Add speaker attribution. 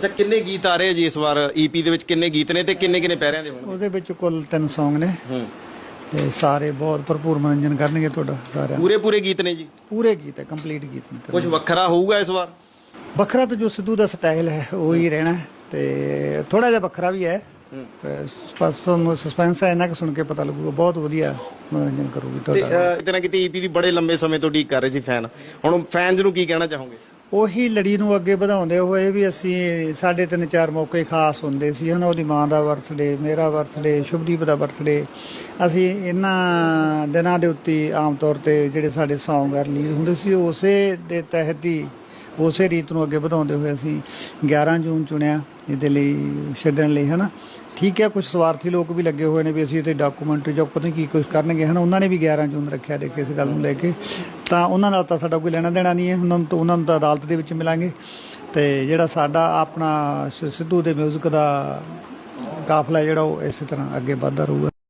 Speaker 1: ਅੱਛਾ ਕਿੰਨੇ ਗੀਤ ਆ ਰਹੇ ਜੀ ਇਸ ਵਾਰ ਈਪੀ ਦੇ ਵਿੱਚ? ਕਿੰਨੇ ਗੀਤ ਨੇ ਤੇ ਕਿੰਨੇ ਕਿੰਨੇ ਪੈਰਿਆਂ ਦੇ ਹੋਣਗੇ?
Speaker 2: ਉਹਦੇ ਵਿੱਚ ਕੁੱਲ ਤਿੰਨ Song ਨੇ।
Speaker 1: ਹੂੰ।
Speaker 2: ਤੇ ਸਾਰੇ ਬਹੁਤ ਭਰਪੂਰ ਮਨੋਰੰਜਨ ਕਰਨਗੇ ਤੁਹਾਡਾ ਸਾਰਿਆਂ ਦਾ।
Speaker 1: ਪੂਰੇ ਪੂਰੇ ਗੀਤ ਨੇ ਜੀ?
Speaker 2: ਪੂਰੇ ਗੀਤ ਹੈ ਕੰਪਲੀਟ ਗੀਤ ਨੇ
Speaker 1: ਕੁਝ ਵੱਖਰਾ ਹੋਊਗਾ ਇਸ ਵਾਰ?
Speaker 2: ਵੱਖਰਾ ਤਾਂ ਜੋ ਸਿੱਧੂ ਦਾ ਸਟਾਈਲ ਹੈ ਉਹ ਹੀ ਰਹਿਣਾ ਹੈ। ਤੇ ਥੋੜਾ ਜਿਹਾ ਵੱਖਰਾ ਵੀ ਹੈ। ਬਸ ਤੁਹਾਨੂੰ ਸਸਪੈਂਸ ਹੈ ਇਹਨਾਂ ਕਿ ਸੁਣ ਕੇ ਪਤਾ ਲੱਗੂਗਾ। ਬਹੁਤ ਵਧੀਆ ਮਨੋਰੰਜਨ ਕਰੂਗੀ
Speaker 1: ਤੇ
Speaker 2: ਤੁਹਾਡਾ
Speaker 1: ਅਹ, ਕਿਤੇ ਨਾ ਕਿਤੇ ਈਪੀ ਦੀ ਬੜੇ ਲੰਬੇ ਸਮੇਂ ਤੋਂ ਡੀਕ ਕਰ ਰਹੇ ਸੀ ਫੈਨ ਹੁਣ ਫੈਨਸ ਨੂੰ ਕੀ ਕਹਿਣਾ ਚਾਹੋਗੇ?
Speaker 2: ਉਹੀ ਲੜੀ ਨੂੰ ਅੱਗੇ ਵਧਾਉਂਦੇ ਹੋਏ ਵੀ ਅਸੀਂ ਸਾਡੇ ਤਿੰਨ ਚਾਰ ਮੌਕੇ ਖਾਸ ਹੁੰਦੇ ਸੀ। ਹਨਾ ਉਹਦੀ ਮਾਂ ਦਾ ਬਰਥਡੇ ਮੇਰਾ ਬਰਥਡੇ ਸ਼ੁਭਦੀਪ ਦਾ ਬਰਥਡੇ ਅਸੀਂ ਇਹਨਾਂ ਦਿਨਾਂ ਦੇ ਉੱਤੇ ਆਮ ਤੌਰ ਤੇ ਜਿਹੜੇ ਸਾਡੇ ਸੌਂਗ ਆ ਰਿਲੀਜ਼ ਹੁੰਦੇ ਸੀ, ਉਸੇ ਦੇ ਤਹਿਤ ਹੀ ਉਸੇ ਰੀਤ ਨੂੰ ਅੱਗੇ ਵਧਾਉਂਦੇ ਹੋਏ ਅਸੀਂ 11 ਜੂਨ ਚੁਣਿਆ। ਇਹਦੇ ਲਈ ਛੱਡਣ ਲਈ, ਹਨਾ? ਠੀਕ ਹੈ ਕੁਝ ਸਵਾਰਥੀ ਲੋਕ ਵੀ ਲੱਗੇ ਹੋਏ ਨੇ ਵੀ ਅਸੀਂ ਤੇ ਡਾਕੂਮੈਂਟਰੀ ਜਾਂ ਪਤਾ ਨਹੀਂ ਕੀ ਕੁਝ ਕਰਨਗੇ, ਹਨਾ? ਉਹਨਾਂ ਨੇ ਵੀ 11 ਜੂਨ ਰੱਖਿਆ ਦੇਖੇ ਇਸ ਗੱਲ ਨੂੰ ਲੈ ਕੇ। ਤਾਂ ਉਹਨਾਂ ਨਾਲ ਤਾਂ ਸਾਡਾ ਕੋਈ ਲੈਣਾ ਦੇਣਾ ਨਹੀਂ ਹੈ। ਉਹਨਾਂ ਨੂੰ ਤਾਂ ਉਹਨਾਂ ਨੂੰ ਤਾਂ ਅਦਾਲਤ ਦੇ ਵਿੱਚ ਮਿਲਾਂਗੇ। ਤੇ ਜਿਹੜਾ ਸਾਡਾ ਆਪਣਾ ਸਿੱਧੂ ਦੇ ਮਿਊਜ਼ਿਕ ਦਾ ਕਾਫਲਾ ਜਿਹੜਾ ਉਹ ਇਸੇ ਤਰ੍ਹਾਂ ਅੱਗੇ ਵੱਧਦਾ ਰਹੂਗਾ।